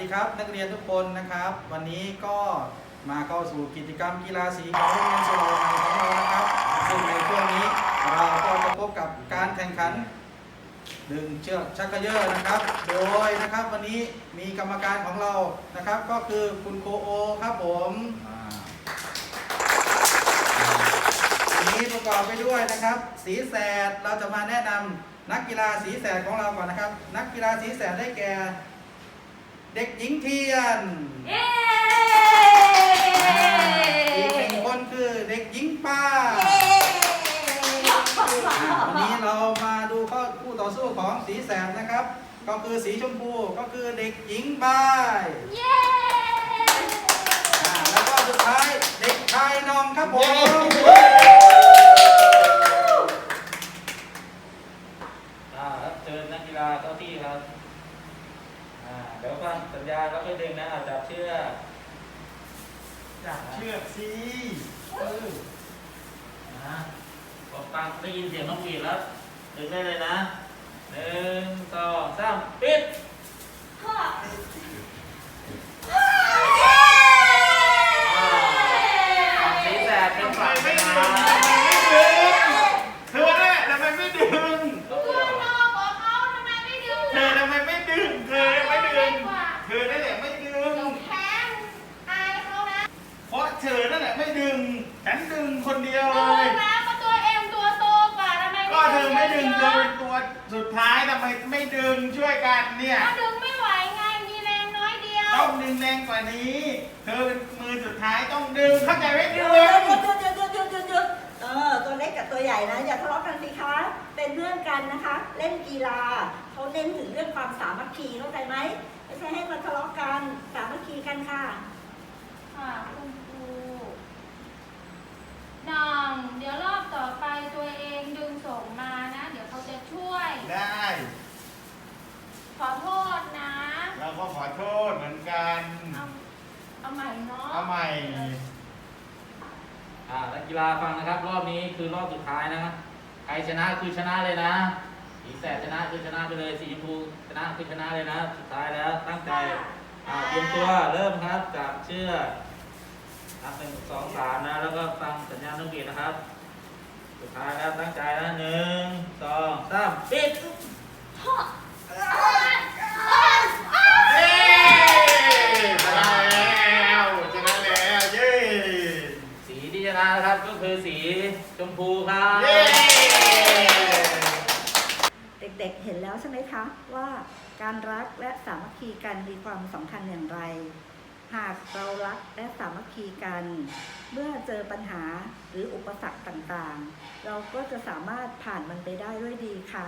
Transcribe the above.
ดีครับนักเรียนทุกคนนะครับ วันนี้ก็มาเข้าสู่กิจกรรมกีฬาสีของโรงเรียนสโลไนของเรานะครับ ซึ่งในช่วงนี้เราก็จะพบกับการแข่งขันดึงเชือกชักเยอนะครับ โดยนะครับวันนี้มีกรรมการของเรานะครับ ก็คือคุณโคโอครับผมทีนี้ประกอบไปด้วยนะครับ สีแสดเราจะมาแนะนำนักกีฬาสีแสดของเราก่อนนะครับ นักกีฬาสีแสดได้แก่ เด็กหญิงเทียนเย้อีกหนึ่งคนคือเด็กหญิงป้าวันนี้เรามาดูข้อคู่ต่อสู้ของสีแสดนะครับ ก็คือสีชมพูก็คือเด็กหญิงบายเย้ อ่าแล้วก็สุดท้ายเด็กชายนองครับผม อ่าครับเชิญนักกีฬาเข้าที่ครับ อ่าเดี๋ยวฟังสัญญาณแล้วก็ดึงนะอาจับเชือกจับเชือกสินะพอฟังได้ยินเสียงน้องปีดแล้วดึงได้เลยนะหนึ่งสองสามปิด นดึงคนเดียวเลย นะก็ตัวเอ็มตัวโตกว่าทำไมก็เธอไม่ดึงเธอเป็นตัวสุดท้ายทำไมไม่ดึงช่วยกันเนี่ย ก็ดึงไม่ไหวไงมีแรงน้อยเดียวต้องดึงแรงกว่านี้ เธอเป็นมือสุดท้ายต้องดึงเข้าใจไหมดือดเดือดเดือดเดือดเดือดเออตัวเล็กกับตัวใหญ่นะ อย่าทะเลาะกันสิคะ เป็นเรื่องกันนะคะ เล่นกีฬาเขาเน้นถึงเรื่องความสามัคคีเข้าใจไหมไม่ใช่ให้มาทะเลาะกัน เราก็ขอโทษเหมือนกัน เอาเอาใหม่เนาะเอาใหม่ อ่านักกีฬาฟังนะครับ รอบนี้คือรอบสุดท้ายนะใครชนะคือชนะเลยนะสีแสดชนะคือชนะไปเลยสีชมพูชนะคือชนะเลยนะ สุดท้ายแล้วตั้งใจอ่าเตรียมตัวเริ่มครับจับเชือกนับหนึ่งสองสามนะ แล้วก็ฟังสัญญาณต้องกีนะครับ สุดท้ายแล้วตั้งใจนะหนึ่งสองสามปิด เย้ชนะแล้วชนะแล้วเย้ สีที่ชนะนะครับ ก็คือสีชมพูครับเย้เด็กๆเห็นแล้วใช่ไหมคะว่าการรักและสามัคคีกันมีความสำคัญอย่างไร หากเรารักและสามัคคีกัน เมื่อเจอปัญหาหรืออุปสรรคต่างๆ เราก็จะสามารถผ่านมันไปได้ด้วยดีค่ะ